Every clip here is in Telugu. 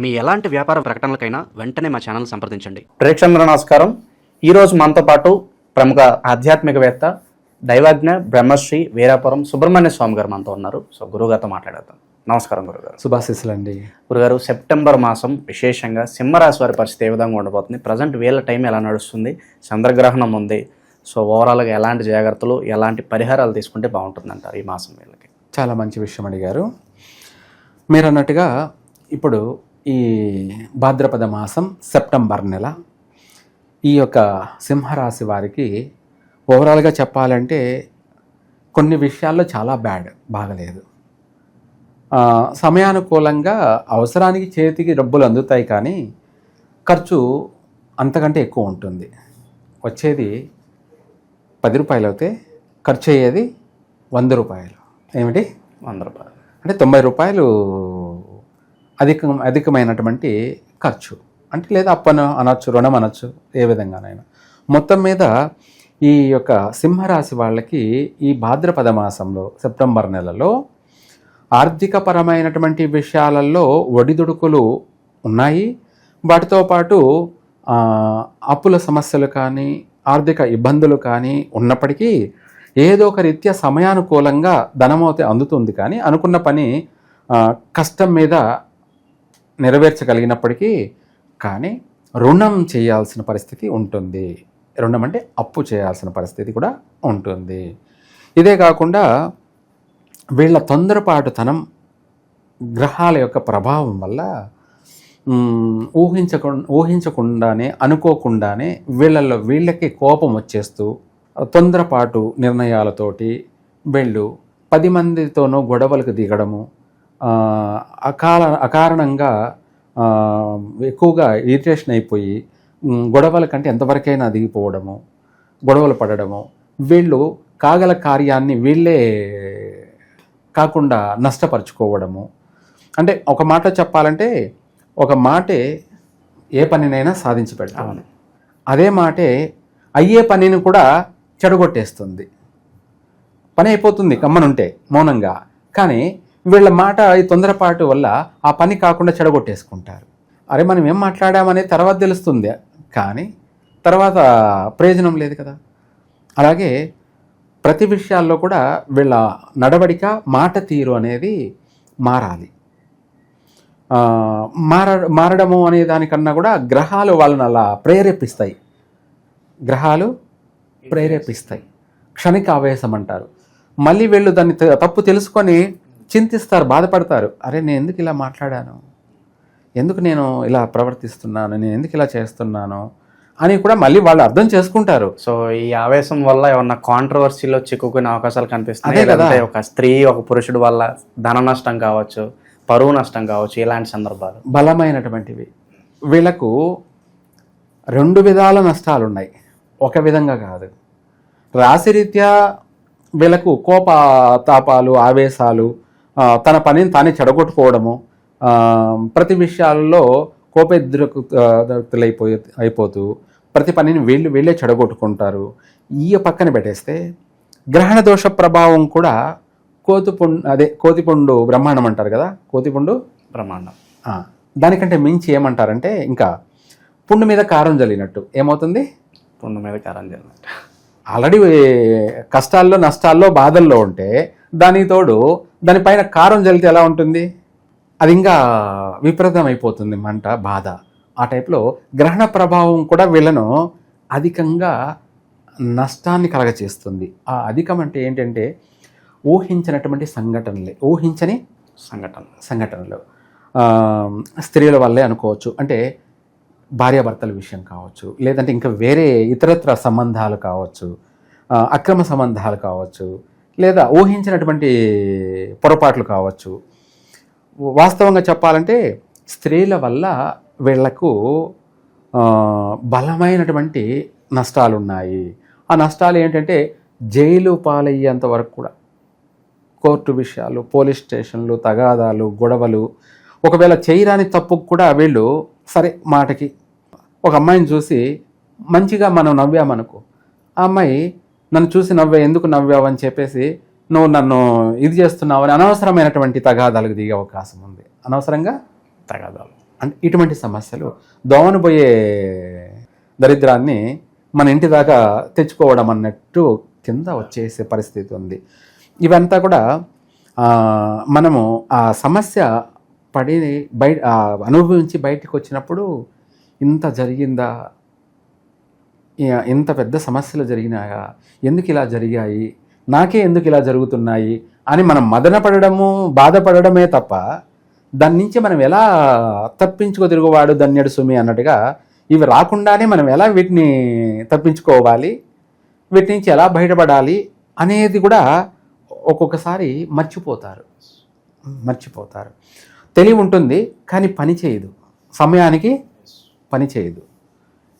మీ ఎలాంటి వ్యాపార ప్రకటనలకైనా వెంటనే మా ఛానల్ సంప్రదించండి. ప్రేక్షకులకు నమస్కారం. ఈరోజు మనతో పాటు ప్రముఖ ఆధ్యాత్మికవేత్త దైవజ్ఞ బ్రహ్మశ్రీ వీరాపురం సుబ్రహ్మణ్య స్వామి గారు మనతో ఉన్నారు. సో గురుగారితో మాట్లాడేద్దాం. నమస్కారం గురుగారు శుభాశీస్సులండి. గురుగారు సెప్టెంబర్ మాసం విశేషంగా సింహరాశి వారి పరిస్థితి ఏ విధంగా ఉండబోతుంది? ప్రజెంట్ వీళ్ళ టైం ఎలా నడుస్తుంది? చంద్రగ్రహణం ఉంది. సో ఓవరాల్గా ఎలాంటి జాగ్రత్తలు ఎలాంటి పరిహారాలు తీసుకుంటే బాగుంటుంది అంటారు ఈ మాసం వీళ్ళకి? చాలా మంచి విషయం అడిగారు. మీరు అన్నట్టుగా ఇప్పుడు ఈ భాద్రపద మాసం సెప్టెంబర్ నెల. ఈ యొక్క సింహరాశి వారికి ఓవరాల్గా చెప్పాలంటే కొన్ని విషయాల్లో చాలా బ్యాడ్ బాగలేదు. సమయానుకూలంగా అవసరానికి చేతికి డబ్బులు అందుతాయి కానీ ఖర్చు అంతకంటే ఎక్కువ ఉంటుంది. వచ్చేది పది రూపాయలు అయితే ఖర్చు అయ్యేది వంద రూపాయలు. ఏమిటి? వంద రూపాయలు. అంటే తొంభై రూపాయలు అధిక అధికమైనటువంటి ఖర్చు. అంటే లేదా అప్పను అనొచ్చు రుణం అనొచ్చు ఏ విధంగానైనా. మొత్తం మీద ఈ యొక్క సింహరాశి వాళ్ళకి ఈ భాద్రపద మాసంలో సెప్టెంబర్ నెలలో ఆర్థికపరమైనటువంటి విషయాలలో ఒడిదుడుకులు ఉన్నాయి. వాటితో పాటు అప్పుల సమస్యలు కానీ ఆర్థిక ఇబ్బందులు కానీ ఉన్నప్పటికీ ఏదో ఒక రీత్యా సమయానుకూలంగా ధనమవుతే అందుతుంది కానీ అనుకున్న పని కష్టం మీద నెరవేర్చగలిగినప్పటికీ కానీ రుణం చేయాల్సిన పరిస్థితి ఉంటుంది. రుణం అంటే అప్పు చేయాల్సిన పరిస్థితి కూడా ఉంటుంది. ఇదే కాకుండా వీళ్ళ తొందరపాటుతనం గ్రహాల యొక్క ప్రభావం వల్ల మ్, ఊహించకు ఊహించకుండానే అనుకోకుండానే వీళ్ళల్లో వీళ్ళకి కోపం వచ్చేస్తూ తొందరపాటు నిర్ణయాలతోటి వీళ్ళు పది మందితోనూ గొడవలకు దిగడము అకాల అకారణంగా ఎక్కువగా ఇరిటేషన్ అయిపోయి గొడవల కంటే ఎంతవరకైనా దిగిపోవడము గొడవలు పడడము వీళ్ళు కాగల కార్యాన్ని వీళ్ళే కాకుండా నష్టపరుచుకోవడము. అంటే ఒక మాట చెప్పాలంటే ఒక మాటే ఏ పనినైనా సాధించి పెడతాను అదే మాటే అయ్యే పనిని కూడా చెడగొట్టేస్తుంది. పని అయిపోతుంది కమ్మనుంటే మౌనంగా. కానీ వీళ్ళ మాట ఈ తొందరపాటు వల్ల ఆ పని కాకుండా చెడగొట్టేసుకుంటారు. అరే మనం ఏం మాట్లాడామనేది తర్వాత తెలుస్తుంది. కానీ తర్వాత ప్రయోజనం లేదు కదా. అలాగే ప్రతి విషయాల్లో కూడా వీళ్ళ నడవడిక మాట తీరు అనేది మారాలి. మార మారడము అనే దానికన్నా కూడా గ్రహాలు వాళ్ళని అలా ప్రేరేపిస్తాయి. గ్రహాలు ప్రేరేపిస్తాయి. క్షణిక ఆవేశం అంటారు. మళ్ళీ వీళ్ళు దాన్ని తప్పు తెలుసుకొని చింతిస్తారు బాధపడతారు. అరే నేను ఎందుకు ఇలా మాట్లాడాను? ఎందుకు నేను ఇలా ప్రవర్తిస్తున్నాను? నేను ఎందుకు ఇలా చేస్తున్నాను? అని కూడా మళ్ళీ వాళ్ళు అర్థం చేసుకుంటారు. సో ఈ ఆవేశం వల్ల ఏమన్నా కాంట్రవర్సీలో చిక్కుకునే అవకాశాలు కనిపిస్తున్నాయి? కదా. ఒక స్త్రీ ఒక పురుషుడు వల్ల ధన నష్టం కావచ్చు పరువు నష్టం కావచ్చు ఇలాంటి సందర్భాలు? బలమైనటువంటివి. వీళ్ళకు రెండు విధాల నష్టాలు ఉన్నాయి ఒక విధంగా కాదు. రాశిరీత్యా వీళ్ళకు కోప తాపాలు ఆవేశాలు తన పనిని తానే చెడగొట్టుకోవడము ప్రతి విషయాల్లో కోపేద్రకులైపోయి అయిపోతూ ప్రతి పనిని వీళ్ళు వీళ్ళే చెడగొట్టుకుంటారు. ఈ పక్కన పెట్టేస్తే గ్రహణ దోష ప్రభావం కూడా కోతిపుండు అదే కోతిపుండు బ్రహ్మాండం అంటారు కదా కోతిపుండు బ్రహ్మాండం. దానికంటే మించి ఏమంటారంటే ఇంకా పుండు మీద కారం జల్లినట్టు. ఏమవుతుంది? పుండు మీద కారం జరిగినట్టు ఆల్రెడీ కష్టాల్లో నష్టాల్లో బాధల్లో ఉంటే దానికి తోడు దానిపైన కారం జల్లితే ఎలా ఉంటుంది? అది ఇంకా విపరీతం అయిపోతుంది మంట బాధ. ఆ టైప్లో గ్రహణ ప్రభావం కూడా వీళ్ళను అధికంగా నష్టాన్ని కలగచేస్తుంది. ఆ అధికం అంటే ఏంటంటే ఊహించినటువంటి సంఘటనలే. ఊహించని సంఘటన సంఘటనలు. స్త్రీల వల్లే అనుకోవచ్చు. అంటే భార్యాభర్తల విషయం కావచ్చు. లేదంటే ఇంకా వేరే ఇతరత్ర సంబంధాలు కావచ్చు. అక్రమ సంబంధాలు కావచ్చు. లేదా ఊహించినటువంటి పొరపాట్లు కావచ్చు. వాస్తవంగా చెప్పాలంటే స్త్రీల వల్ల వీళ్ళకు బలమైనటువంటి నష్టాలు ఉన్నాయి ఆ నష్టాలు ఏంటంటే జైలు పాలయ్యేంత వరకు కూడా. కోర్టు విషయాలు పోలీస్ స్టేషన్లు తగాదాలు గొడవలు. ఒకవేళ చేయరాని తప్పుకు కూడా వీళ్ళు సరే మాటకి. ఒక అమ్మాయిని చూసి మంచిగా మనం నవ్వామనుకో ఆ అమ్మాయి నన్ను చూసి నవ్వే ఎందుకు నవ్వావు అని చెప్పేసి నువ్వు నన్ను ఇది చేస్తున్నావు అని అనవసరమైనటువంటి తగాదాలకు దిగే అవకాశం ఉంది. అనవసరంగా తగాదాలు. అంటే ఇటువంటి సమస్యలు దోమను పోయే దరిద్రాన్ని మన ఇంటి దాకా తెచ్చుకోవడం అన్నట్టు కింద వచ్చేసే పరిస్థితి ఉంది. ఇవంతా కూడా మనము ఆ సమస్య పడి బయట అనుభవించి బయటికి వచ్చినప్పుడు ఇంత జరిగిందా ఇంత పెద్ద సమస్యలు జరిగినాయా? ఎందుకు ఇలా జరిగాయి? నాకే ఎందుకు ఇలా జరుగుతున్నాయి? అని మనం మదనపడము బాధపడమే బాధపడడమే తప్ప దాని నుంచి మనం ఎలా తప్పించుకో తిరుగువాడు ధన్యుడు సుమి అన్నట్టుగా ఇవి రాకుండానే మనం ఎలా వీటిని తప్పించుకోవాలి? వీటి నుంచి ఎలా బయటపడాలి? అనేది కూడా ఒక్కొక్కసారి మర్చిపోతారు. మర్చిపోతారు. తెలివి ఉంటుంది కానీ పని చేయదు. సమయానికి పని చేయదు.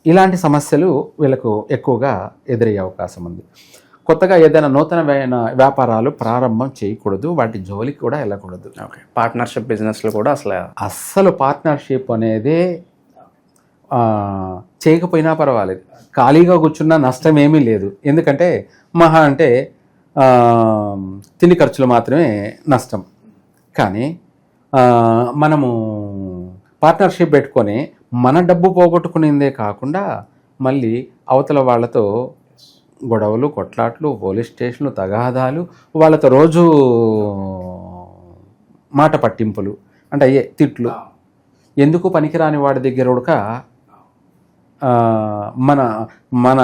ఇలాంటి సమస్యలు వీళ్ళకు ఎక్కువగా ఎదురయ్యే అవకాశం ఉంది. కొత్తగా ఏదైనా నూతనమైన వ్యాపారాలు ప్రారంభం చేయకూడదు వాటి జోలికి కూడా వెళ్ళకూడదు. ఓకే. పార్ట్నర్షిప్ బిజినెస్లు కూడా అసలు అస్సలు పార్ట్నర్షిప్ అనేది చేయకపోయినా పర్వాలేదు. ఖాళీగా కూర్చున్నా నష్టం ఏమీ లేదు. ఎందుకంటే మహా అంటే తిండి ఖర్చులు మాత్రమే నష్టం. కానీ మనము పార్ట్నర్షిప్ పెట్టుకొని మన డబ్బు పోగొట్టుకునేదే కాకుండా మళ్ళీ అవతల వాళ్ళతో గొడవలు కొట్లాట్లు పోలీస్ స్టేషన్లు తగాదాలు వాళ్ళతో రోజు మాట పట్టింపులు అంటే అయ్యే తిట్లు. ఎందుకు పనికిరాని వాడి దగ్గర ఉడక మన మన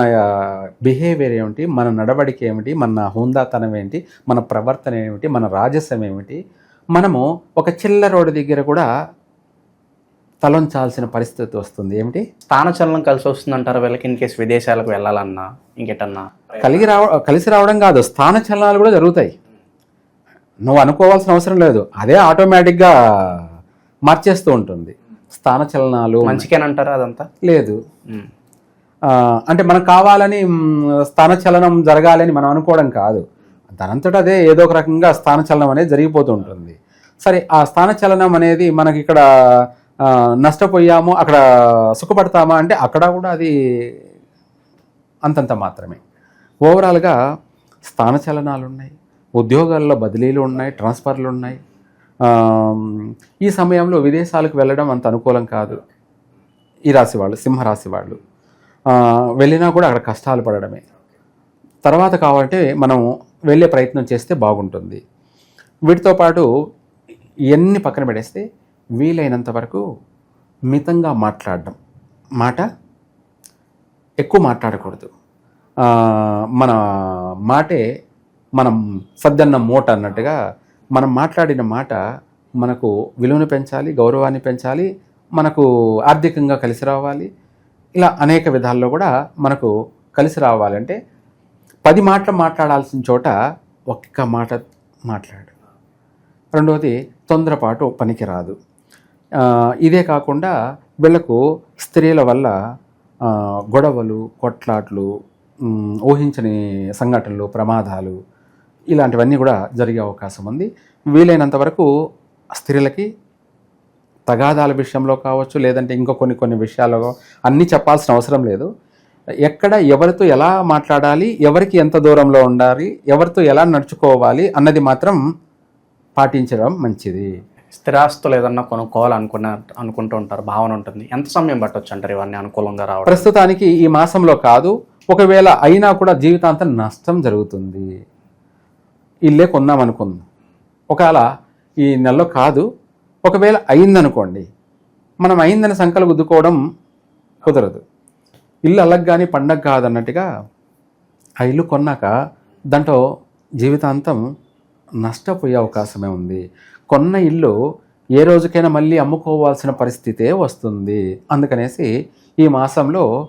బిహేవియర్ ఏమిటి మన నడవడిక ఏమిటి మన హుందాతనం ఏంటి మన ప్రవర్తన ఏమిటి మన రాజస్యం ఏమిటి మనము ఒక చిల్లరోడి దగ్గర కూడా తలొంచాల్సిన పరిస్థితి వస్తుంది. ఏమిటి? స్థానచలనం కలిసి వస్తుందంటారు వీళ్ళకి? ఇన్ కేసు విదేశాలకు వెళ్ళాలన్నా ఇంకెటన్నా? కలిగి రావ కలిసి రావడం కాదు. స్థాన చలనాలు కూడా జరుగుతాయి. నువ్వు అనుకోవాల్సిన అవసరం లేదు. అదే ఆటోమేటిక్గా మార్చేస్తూ ఉంటుంది. స్థాన చలనాలు మంచికేనంటారా అదంతా? లేదు. అంటే మనకు కావాలని మ్, స్థాన చలనం జరగాలని మనం అనుకోవడం కాదు. దానంతట అదే ఏదో ఒక రకంగా స్థాన చలనం అనేది జరిగిపోతూ ఉంటుంది. సరే ఆ స్థాన చలనం అనేది మనకి ఇక్కడ నష్టపోయాము అక్కడ సుఖపడతామా అంటే అక్కడ కూడా అది అంతంత మాత్రమే. ఓవరాల్గా స్థాన చలనాలు ఉన్నాయి ఉద్యోగాల్లో బదిలీలు ఉన్నాయి ట్రాన్స్ఫర్లు ఉన్నాయి. ఈ సమయంలో విదేశాలకు వెళ్ళడం అంత అనుకూలం కాదు. ఈ రాశి వాళ్ళు సింహరాశి వాళ్ళు. వెళ్ళినా కూడా అక్కడ కష్టాలు పడడమే. తర్వాత కావాలంటే మనం వెళ్ళే ప్రయత్నం చేస్తే బాగుంటుంది. వీటితో పాటు ఇవన్నీ పక్కన పెడేస్తే వీలైనంత వరకు మితంగా మాట్లాడడం. మాట ఎక్కువ మాట్లాడకూడదు. మన మాటే మనం సద్దన్న మూట అన్నట్టుగా మనం మాట్లాడిన మాట మనకు విలువను పెంచాలి గౌరవాన్ని పెంచాలి మనకు ఆర్థికంగా కలిసి రావాలి. ఇలా అనేక విధాల్లో కూడా మనకు కలిసి రావాలంటే పది మాటలు మాట్లాడాల్సిన చోట ఒక్క మాట మాట్లాడు. రెండవది తొందరపాటు పనికిరాదు. ఇదే కాకుండా వీళ్ళకు స్త్రీల వల్ల గొడవలు కొట్లాట్లు ఊహించని సంఘటనలు ప్రమాదాలు ఇలాంటివన్నీ కూడా జరిగే అవకాశం ఉంది. వీలైనంత వరకు స్త్రీలకి తగాదాల విషయంలో కావచ్చు లేదంటే ఇంకో కొన్ని కొన్ని విషయాల్లో అన్నీ చెప్పాల్సిన అవసరం లేదు. ఎక్కడ ఎవరితో ఎలా మాట్లాడాలి ఎవరికి ఎంత దూరంలో ఉండాలి ఎవరితో ఎలా నడుచుకోవాలి అన్నది మాత్రం పాటించడం మంచిది. స్థిరాస్తులు ఏదన్నా కొనుక్కోవాలనుకున్న అనుకుంటూ ఉంటారు భావన ఉంటుంది. ఎంత సమయం పట్టొచ్చు అంటారు ఇవన్నీ అనుకూలంగా రావడం? ప్రస్తుతానికి ఈ మాసంలో కాదు ఒకవేళ అయినా కూడా జీవితాంతం నష్టం జరుగుతుంది. ఇల్లే కొందాం అనుకుందాం. ఒకవేళ ఈ నెలలో కాదు ఒకవేళ అయిందనుకోండి మనం అయిందని సంకలు గుద్దుకోవడం కుదరదు. ఇల్లు అల్లకి కానీ పండగ కాదన్నట్టుగా ఆ ఇల్లు కొన్నాక దాంట్లో జీవితాంతం నష్టపోయే అవకాశమే ఉంది. కొన్న ఇల్లు ఏ రోజుకైనా మళ్ళీ అమ్ముకోవాల్సిన పరిస్థితే వస్తుంది. అందుకనేసి ఈ మాసంలో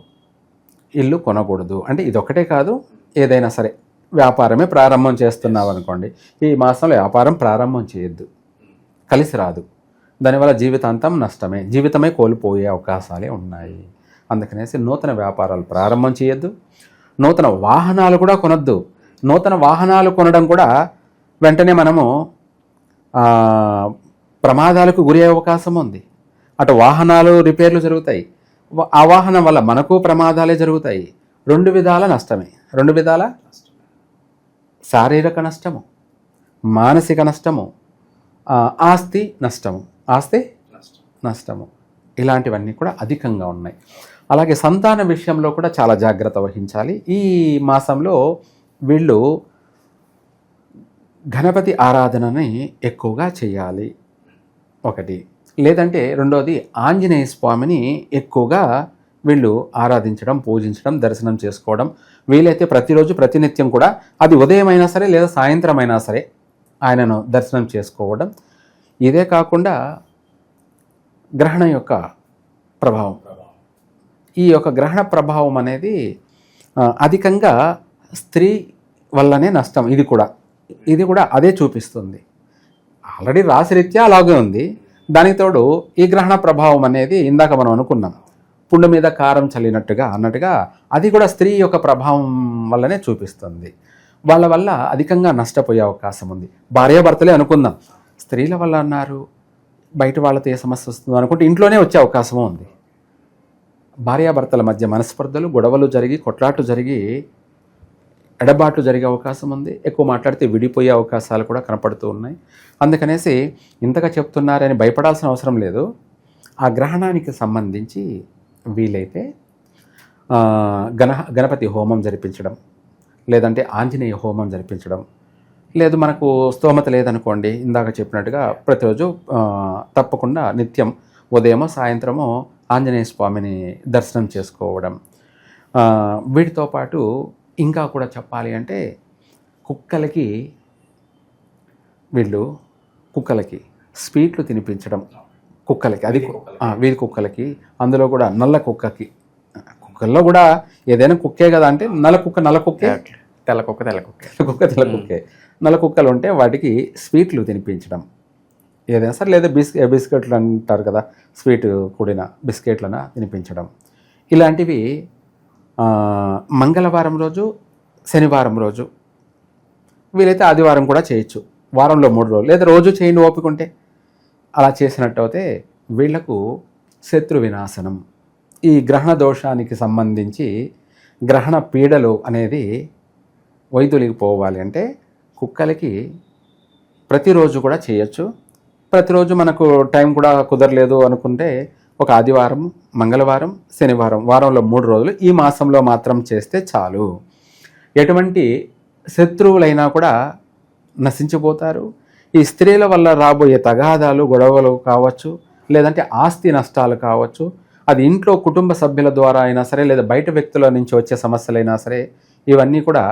ఇల్లు కొనకూడదు. అంటే ఇదొక్కటే కాదు ఏదైనా సరే వ్యాపారమే ప్రారంభం చేస్తున్నావు అనుకోండి ఈ మాసంలో వ్యాపారం ప్రారంభం చేయొద్దు. కలిసి రాదు. దానివల్ల జీవితాంతం నష్టమే. జీవితమే కోల్పోయే అవకాశాలే ఉన్నాయి. అందుకనేసి నూతన వ్యాపారాలు ప్రారంభం చేయొద్దు. నూతన వాహనాలు కూడా కొనొద్దు. నూతన వాహనాలు కొనడం కూడా వెంటనే మనము ప్రమాదాలకు గురి అవకాశం ఉంది. అటు వాహనాలు రిపేర్లు జరుగుతాయి. ఆ వాహనం వల్ల మనకు ప్రమాదాలే జరుగుతాయి. రెండు విధాల నష్టమే. రెండు విధాల? శారీరక నష్టము. మానసిక నష్టము. ఆస్తి నష్టము. ఆస్తి నష్టము. ఇలాంటివన్నీ కూడా అధికంగా ఉన్నాయి. అలాగే సంతాన విషయంలో కూడా చాలా జాగ్రత్త వహించాలి. ఈ మాసంలో వీళ్ళు గణపతి ఆరాధనని ఎక్కువగా చేయాలి. ఒకటి. లేదంటే రెండోది ఆంజనేయ స్వామిని ఎక్కువగా వీళ్ళు ఆరాధించడం పూజించడం దర్శనం చేసుకోవడం. వీలైతే ప్రతిరోజు ప్రతినిత్యం కూడా అది ఉదయం అయినా సరే లేదా సాయంత్రం అయినా సరే ఆయనను దర్శనం చేసుకోవడం. ఇదే కాకుండా గ్రహణం యొక్క ప్రభావం. ఈ యొక్క గ్రహణ ప్రభావం అనేది అధికంగా స్త్రీ వల్లనే నష్టం. ఇది కూడా ఇది కూడా అదే చూపిస్తుంది. ఆల్రెడీ రాశిరీత్యా అలాగే ఉంది. దానికి తోడు ఈ గ్రహణ ప్రభావం అనేది ఇందాక మనం అనుకున్నాం. పుండు మీద కారం చల్లినట్టుగా అన్నట్టుగా అది కూడా స్త్రీ యొక్క ప్రభావం వల్లనే చూపిస్తుంది. వాళ్ళ వల్ల అధికంగా నష్టపోయే అవకాశం ఉంది. భార్యాభర్తలే అనుకుందాం. స్త్రీల వల్ల అన్నారు. బయట వాళ్ళతో ఏ సమస్య వస్తుందో అనుకుంటే ఇంట్లోనే వచ్చే అవకాశం ఉంది. భార్యాభర్తల మధ్య మనస్పర్ధలు గొడవలు జరిగి కొట్లాట్లు జరిగి ఎడబాట్లు జరిగే అవకాశం ఉంది. ఎక్కువ మాట్లాడితే విడిపోయే అవకాశాలు కూడా కనపడుతూ ఉన్నాయి. అందుకనేసి ఇంతగా చెప్తున్నారని భయపడాల్సిన అవసరం లేదు. ఆ గ్రహణానికి సంబంధించి వీలైతే గణ గణపతి హోమం జరిపించడం లేదంటే ఆంజనేయ హోమం జరిపించడం. లేదు మనకు స్తోమత లేదనుకోండి ఇందాక చెప్పినట్టుగా ప్రతిరోజు తప్పకుండా నిత్యం ఉదయమో సాయంత్రమో ఆంజనేయ స్వామిని దర్శనం చేసుకోవడం. వీటితో పాటు ఇంకా కూడా చెప్పాలి అంటే కుక్కలకి వీళ్ళు కుక్కలకి స్వీట్లు తినిపించడం కుక్కలకి అది వీధి కుక్కలకి. అందులో కూడా నల్ల కుక్కకి. కుక్కల్లో కూడా ఏదైనా కుక్కే కదా అంటే నల్ల కుక్క నల్ల కుక్కే? తెల్ల కుక్క తెల్ల కుక్క. కుక్క తెల్ల కుక్కే. నల్ల కుక్కలు ఉంటే వాటికి స్వీట్లు తినిపించడం. ఏదైనా సరే లేదా బిస్కె బిస్కెట్లు అంటారు కదా స్వీట్ కూడిన బిస్కెట్లన తినిపించడం. ఇలాంటివి మంగళవారం రోజు శనివారం రోజు వీలైతే ఆదివారం కూడా చేయొచ్చు. వారంలో మూడు రోజులు. లేదా రోజు చేయండి ఓపిక ఉంటే అలా చేసినట్టయితే వీళ్ళకు శత్రు వినాశనం. ఈ గ్రహణ దోషానికి సంబంధించి గ్రహణ పీడలు అనేది వైద్యులకి పోవాలి అంటే కుక్కలకి ప్రతిరోజు కూడా చేయొచ్చు. ప్రతిరోజు మనకు టైం కూడా కుదరలేదు అనుకుంటే ఒక ఆదివారం మంగళవారం శనివారం వారంలో మూడు రోజులు ఈ మాసంలో మాత్రం చేస్తే చాలు. ఎటువంటి శత్రువులైనా కూడా నశించిపోతారు. ఈ స్త్రీల వల్ల రాబోయే తగాదాలు గొడవలు కావచ్చు లేదంటే ఆస్తి నష్టాలు కావచ్చు అది ఇంట్లో కుటుంబ సభ్యుల ద్వారా అయినా సరే లేదా బయట వ్యక్తుల నుంచి వచ్చే సమస్యలైనా సరే ఇవన్నీ కూడా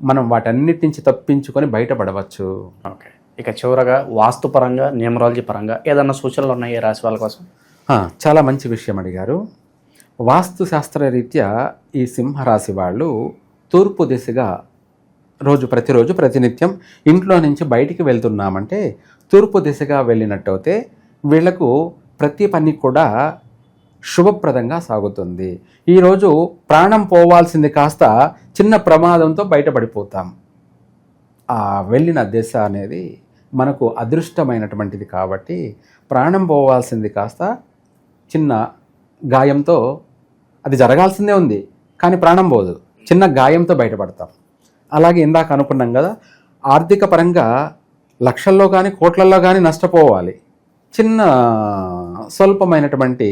మనం వాటన్నిటి నుంచి తప్పించుకొని బయటపడవచ్చు. ఓకే. ఇక చివరగా వాస్తుపరంగా న్యూమరాలజీ పరంగా ఏదన్నా సూచనలు ఉన్నాయి రాశి వాళ్ళ కోసం? చాలా మంచి విషయం అడిగారు. వాస్తుశాస్త్ర రీత్యా ఈ సింహరాశి వాళ్ళు తూర్పు దిశగా రోజు ప్రతిరోజు ప్రతినిత్యం ఇంట్లో నుంచి బయటికి వెళ్తున్నామంటే తూర్పు దిశగా వెళ్ళినట్టయితే వీళ్ళకు ప్రతి పని కూడా శుభప్రదంగా సాగుతుంది. ఈరోజు ప్రాణం పోవాల్సింది కాస్త చిన్న ప్రమాదంతో బయటపడిపోతాం. ఆ వెళ్ళిన దిశ అనేది మనకు అదృష్టమైనటువంటిది కాబట్టి ప్రాణం పోవాల్సింది కాస్త చిన్న గాయంతో అది జరగాల్సిందే ఉంది కానీ ప్రాణం పోదు. చిన్న గాయంతో బయటపడతాం. అలాగే ఇందాక అనుకున్నాం కదా ఆర్థిక పరంగా లక్షల్లో కానీ కోట్లల్లో కానీ నష్టపోవాలి. చిన్న స్వల్పమైనటువంటి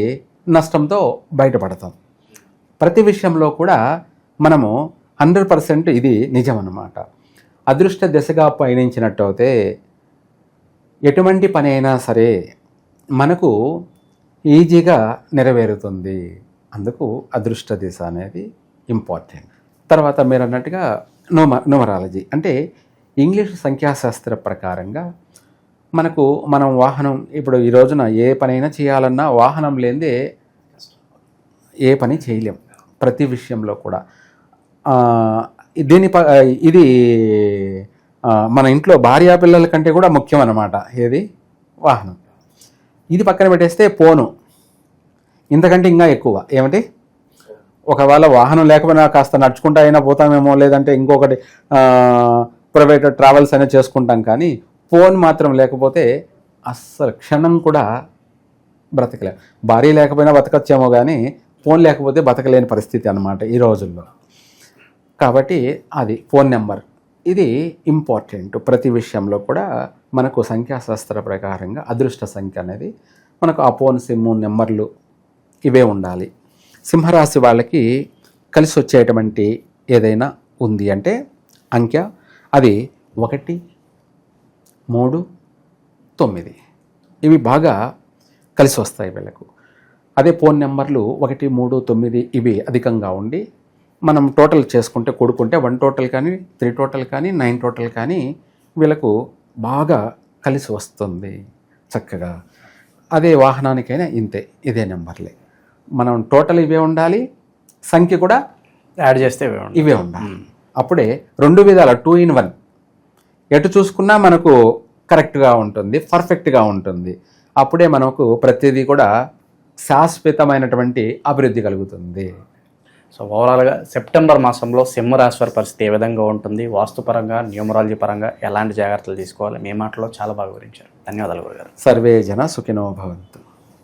నష్టంతో బయటపడతాం. ప్రతి విషయంలో కూడా మనము హండ్రెడ్ పర్సెంట్ ఇది నిజం అన్నమాట అదృష్ట దిశగా పయనించినట్టు అయితే ఎటువంటి పని అయినా సరే మనకు ఈజీగా నెరవేరుతుంది. అందుకు అదృష్ట దిశ అనేది ఇంపార్టెంట్. తర్వాత మీరు అన్నట్టుగా నోమ నోమరాలజీ. అంటే ఇంగ్లీష్ సంఖ్యాశాస్త్ర ప్రకారంగా మనకు మనం వాహనం ఇప్పుడు ఈ రోజున ఏ పనైనా చేయాలన్నా వాహనం లేనిదే ఏ పని చేయలేం. ప్రతి విషయంలో కూడా. దీని ప ఇది మన ఇంట్లో భార్యా పిల్లల కంటే కూడా ముఖ్యం అన్నమాట ఏది? వాహనం. ఇది పక్కన పెట్టేస్తే పోను. ఇంతకంటే ఇంకా ఎక్కువ. ఏమిటి ఒకవేళ వాహనం లేకపోయినా కాస్త నడుచుకుంటా అయినా పోతామేమో లేదంటే ఇంకొకటి ప్రైవేట్ ట్రావెల్స్ అయినా చేసుకుంటాం కానీ ఫోన్ మాత్రం లేకపోతే అస్సలు క్షణం కూడా బ్రతకలేం. భారీ లేకపోయినా బతకచ్చేమో కానీ ఫోన్ లేకపోతే బతకలేని పరిస్థితి అనమాట ఈ రోజుల్లో. కాబట్టి అది ఫోన్ నెంబర్. ఇది ఇంపార్టెంట్ ప్రతి విషయంలో కూడా మనకు సంఖ్యాశాస్త్ర ప్రకారంగా అదృష్ట సంఖ్య అనేది మనకు అపోన్ సిమ్ము నెంబర్లు ఇవే ఉండాలి. సింహరాశి వాళ్ళకి కలిసి వచ్చేటువంటి ఏదైనా ఉంది అంటే అంకె అది ఒకటి మూడు తొమ్మిది. ఇవి బాగా కలిసి వస్తాయి వీళ్ళకు. అదే ఫోన్ నెంబర్లు ఒకటి మూడు తొమ్మిది ఇవి అధికంగా ఉండి మనం టోటల్ చేసుకుంటే కూడుకుంటే వన్ టోటల్ కానీ త్రీ టోటల్ కానీ నైన్ టోటల్ కానీ వీళ్ళకు బాగా కలిసి వస్తుంది చక్కగా. అదే వాహనానికైనా ఇంతే ఇదే నెంబర్లే. మనం టోటల్ ఇవే ఉండాలి సంఖ్య కూడా యాడ్ చేస్తే ఇవే ఉండాలి. అప్పుడే రెండు విధాల టూ ఇన్ వన్. ఎటు చూసుకున్నా మనకు కరెక్ట్గా ఉంటుంది పర్ఫెక్ట్గా ఉంటుంది. అప్పుడే మనకు ప్రతిదీ కూడా శాశ్వతమైనటువంటి అభివృద్ధి కలుగుతుంది. సో ఓవరాల్గా సెప్టెంబర్ మాసంలో సింహరాశి వారి పరిస్థితి ఏ విధంగా ఉంటుంది? వాస్తుపరంగా న్యూమరాలజీ పరంగా ఎలాంటి జాగ్రత్తలు తీసుకోవాలి? మీ మాటలో చాలా బాగా వివరించారు. ధన్యవాదాలు గురుగారు. సర్వే జన సుఖినో